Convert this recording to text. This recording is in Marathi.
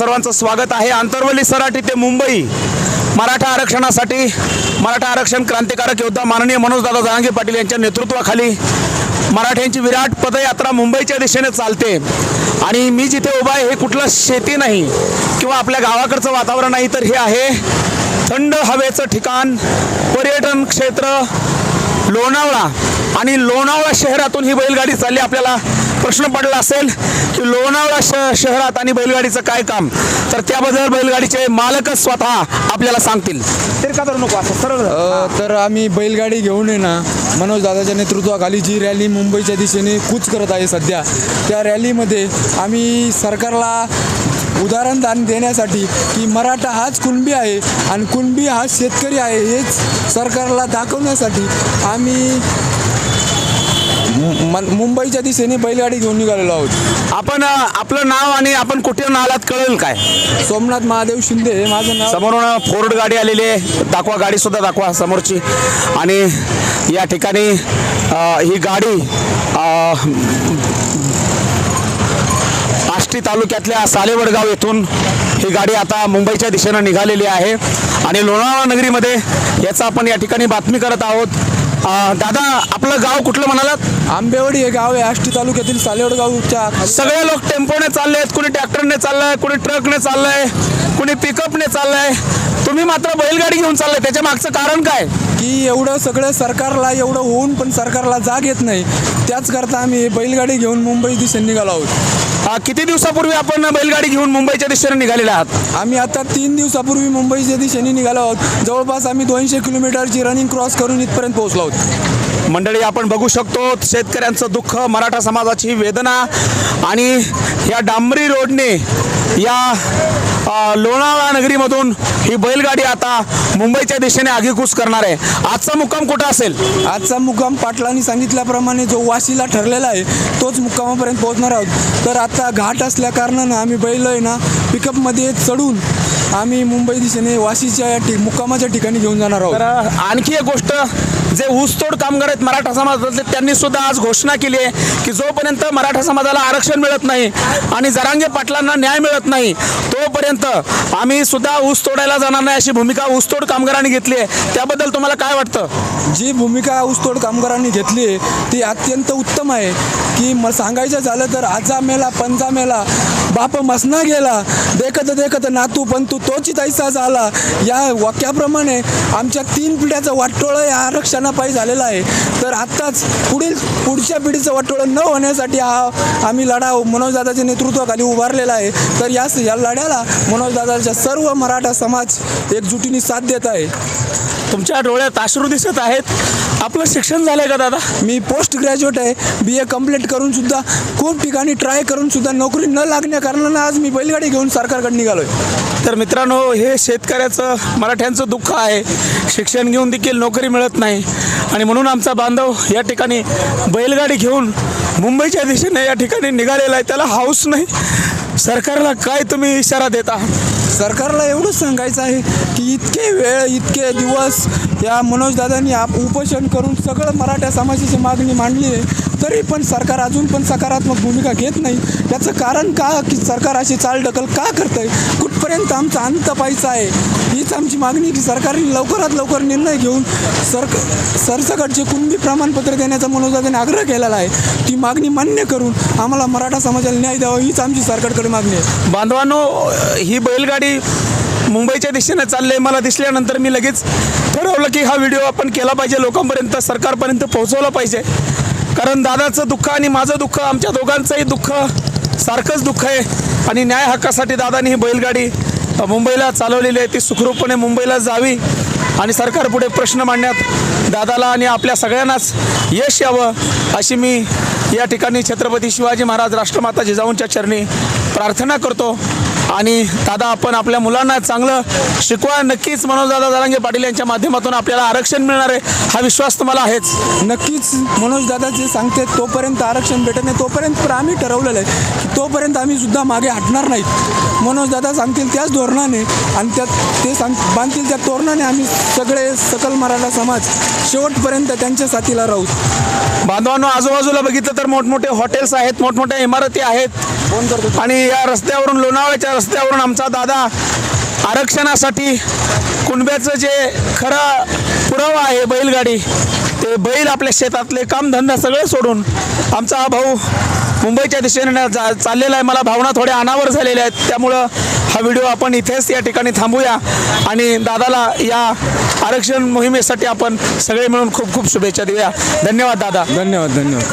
सर्वांचं स्वागत आहे. आंतरवली सराटी ते मुंबई. मराठा आरक्षणासाठी मराठा आरक्षण क्रांतिकारक योद्धा माननीय मनोजदादा जहांगीर पाटील यांच्या नेतृत्वाखाली मराठ्यांची विराट पदयात्रा मुंबईच्या दिशेने चालते. आणि मी जिथे उभा आहे हे कुठलं शेती नाही किंवा आपल्या गावाकडचं वातावरण नाही तर हे आहे थंड हवेचं ठिकाण पर्यटन क्षेत्र लोणावळा. आणि लोणावळा शहरातून ही बैलगाडी चालली आपल्याला प्रश्न पडला असेल की लोणावळा श शहरात आणि बैलगाडीचं काय काम? तर त्याबद्दल बैलगाडीचे मालकच स्वतः आपल्याला सांगतील. तरी का नको असं सरळ अ, तर आम्ही बैलगाडी घेऊन आहे ना मनोज दादाच्या नेतृत्वाखाली जी रॅली मुंबईच्या दिशेने कूच करत आहे सध्या त्या रॅलीमध्ये आम्ही सरकारला उदाहरण दान देण्यासाठी की मराठा हाच कुणबी आहे आणि कुणबी हा शेतकरी आहे हेच सरकारला दाखवण्यासाठी आम्ही मु- मुंबईच्या दिशेने बैलगाडी घेऊन निघालेलो आहोत. आपण अ, आपलं नाव आणि आपण कुठे आलात कळेल काय? सोमनाथ महादेव शिंदे हे माझं नाव. समोरून फोर्ड गाडी आलेली आहे. दाखवा गाडी सुद्धा दाखवा समोरची. आणि या ठिकाणी अ, ही गाडी अ, आष्टी तालुक्यातल्या सालेवडगाव येथून ही गाडी आता मुंबईच्या दिशेनं निघालेली आहे. आणि लोणावळा नगरीमध्ये याचा आपण या ठिकाणी बातमी करत आहोत. दादा आपलं गाव कुठलं म्हणालात? आंबेवाडी हे गाव आहे. आष्टी तालुक्यातील सालेवडगावच्या खाली सगळे लोक टेम्पोने चाललेत कुणी ट्रॅक्टरने चाललंय कुणी ट्रकने चाललंय. कुणी पिकअपने चाललंय? तुम्ही मात्र बैलगाडी घेऊन चाललंय. त्याच्या मागचं कारण काय? की एवढं सगळं सरकारला एवढं होऊन पण सरकारला जाग येत नाही. त्याच करता आम्ही बैलगाडी घेऊन मुंबई दिशेने निघालो आहोत. किती दिवसापूर्वी आपण बैलगाडी घेऊन मुंबईच्या दिशेने निघालेले आहात? आम्ही आता तीन दिवसापूर्वी मुंबईच्या दिशेने निघालो आहोत. जवळपास आम्ही दोनशे किलोमीटरची रनिंग क्रॉस करून इथपर्यंत पोहोचलो आहोत. मंडळी आपण बघू शकतो शेतकऱ्यांचं दुःख मराठा समाजाची वेदना आणि या डांबरी रोडने या लोणावळा नगरीमधून ही बैलगाडी आता मुंबईच्या दिशेने आगीकूच करणार आहे. आजचा मुक्काम कुठं असेल? आजचा मुक्काम पाटलांनी सांगितल्याप्रमाणे जो वाशीला ठरलेला आहे तोच मुक्कामापर्यंत पोहोचणार आहोत. तर आता घाट असल्या कारणानं आम्ही बैल आहे ना पिकअपमध्ये चढून आम्ही मुंबई दिशेने वाशीच्या मुक्कामाच्या ठिकाणी घेऊन जाणार आहोत. आणखी एक गोष्ट जे ऊसतोड कामगार आहेत मराठा समाजातले त्यांनी सुद्धा आज घोषणा केली आहे की जोपर्यंत मराठा समाजाला आरक्षण मिळत नाही आणि जरांगे पाटलांना न्याय मिळत नाही तोपर्यंत आम्ही सुद्धा ऊस तोडायला जाणार नाही अशी भूमिका ऊसतोड कामगारांनी घेतली आहे. त्याबद्दल तुम्हाला काय वाटतं? जी भूमिका ऊसतोड कामगारांनी घेतली आहे ती अत्यंत उत्तम आहे की मग सांगायचं झालं तर आजा मेला पंजा मेला बाप मसना गेला देखत देखत नातू पण तू तोची तैसा झाला. या वाक्याप्रमाणे आमच्या तीन पिढ्याचं वाटोळं या पायी झालेला आहे. तर आत्ताच पुढील पुढच्या पिढीचं वाटोळं न होण्यासाठी हा आम्ही लढा मनोजदादाच्या नेतृत्वाखाली उभारलेला आहे. तर यास या लढ्याला मनोजदादाच्या सर्व मराठा समाज एकजुटीने साथ देत आहे. तुमच्या डोळ्यात अश्रू दिसत आहेत. आपलं शिक्षण झालंय का दादा? मी पोस्ट ग्रॅज्युएट आहे. बी ए कंप्लीट करून सुद्धा खूप ठिकाणी ट्राय करून सुद्धा नोकरी न लागण्या कारणानं आज मी बैलगाडी घेऊन सरकारकडे निघालोय. तर मित्रांनो हे शेतकऱ्याचं मराठ्यांचं दुःख आहे. शिक्षण घेऊन देखील नोकरी मिळत नाही. आणि म्हणून आमचा बांधव या ठिकाणी बैलगाडी घेऊन मुंबईच्या दिशेने या ठिकाणी निघालेला आहे. त्याला हाऊस नाही. सरकारला काय तुम्ही इशारा देता? सरकारला एवढंच सांगायचं आहे की इतके वेळ इतके दिवस या मनोजदादांनी आप उपोषण करून सगळं मराठा समाजाची मागणी मांडली आहे. तरी पण सरकार अजून पण सकारात्मक भूमिका घेत नाही. याचं कारण का की सरकार अशी चालढकल का करतंय? कुठपर्यंत आमचा अंत पाहिजे आहे? हीच आमची मागणी आहे की सरकारने लवकरात लवकर निर्णय घेऊन सरक सरसकटचे कुणबी प्रमाणपत्र देण्याचा मनोजदादाने आग्रह केलेला आहे. ती मागणी मान्य करून आम्हाला मराठा समाजाला न्याय द्यावा हीच आमची सरकारकडे मागणी आहे. बांधवांनो ही बैलगाडी मुंबईच्या दिशेने चालले मला दिसल्यानंतर मी लगेच ठरवलं की हा व्हिडिओ आपण केला पाहिजे. लोकांपर्यंत सरकारपर्यंत पोहोचवला पाहिजे. कारण दादाचं दुःख आणि माझं दुःख आमच्या दोघांचंही दुःख सारखंच दुःख आहे. आणि न्याय हक्कासाठी दादानी ही बैलगाडी मुंबईला चालवलेली आहे. ती सुखरूपपणे मुंबईला जावी आणि सरकारपुढे प्रश्न मांडण्यात दादाला आणि आपल्या सगळ्यांनाच यश यावं अशी मी या ठिकाणी छत्रपती शिवाजी महाराज राष्ट्रमाता जिजाऊंच्या चरणी प्रार्थना करतो. आणि दादा आपण आपल्या मुलांना चांगलं शिकवा. नक्कीच मनोजदादा जरांगे पाटील यांच्या माध्यमातून आपल्याला आरक्षण मिळणार आहे हा विश्वास तुम्हाला आहेच. नक्कीच मनोज दादा जे सांगते तोपर्यंत आरक्षण भेटत नाही. तोपर्यंत पण आम्ही ठरवलेलं आहे की तोपर्यंत आम्ही सुद्धा मागे हटणार नाहीत. मनोज दादा सांगतील त्याच धोरणाने आणि त्यात ते सांग बांधतील त्या तोरणाने आम्ही सगळे सकल मराठा समाज शेवटपर्यंत त्यांच्या साथीला राहू. बांधवांनो आजूबाजूला बघितलं तर मोठमोठे हॉटेल्स आहेत मोठमोठ्या इमारती आहेत. आणि या रस्त्यावरून लोणावळ्याच्या रस्त्यावरून आमचा दादा आरक्षणासाठी कुणब्याचं जे खरं पुरावा आहे बैलगाडी ते बैल आपल्या शेतातले कामधंदा सगळं सोडून आमचा हा भाऊ मुंबईच्या दिशेने जा चाललेला आहे. मला भावना थोड्या अनावर झालेल्या आहेत. त्यामुळं हा व्हिडिओ आपण इथेच या ठिकाणी थांबूया. आणि दादाला या आरक्षण मोहिमेसाठी आपण सगळे मिळून खूप खूप शुभेच्छा देऊया. धन्यवाद दादा. धन्यवाद धन्यवाद.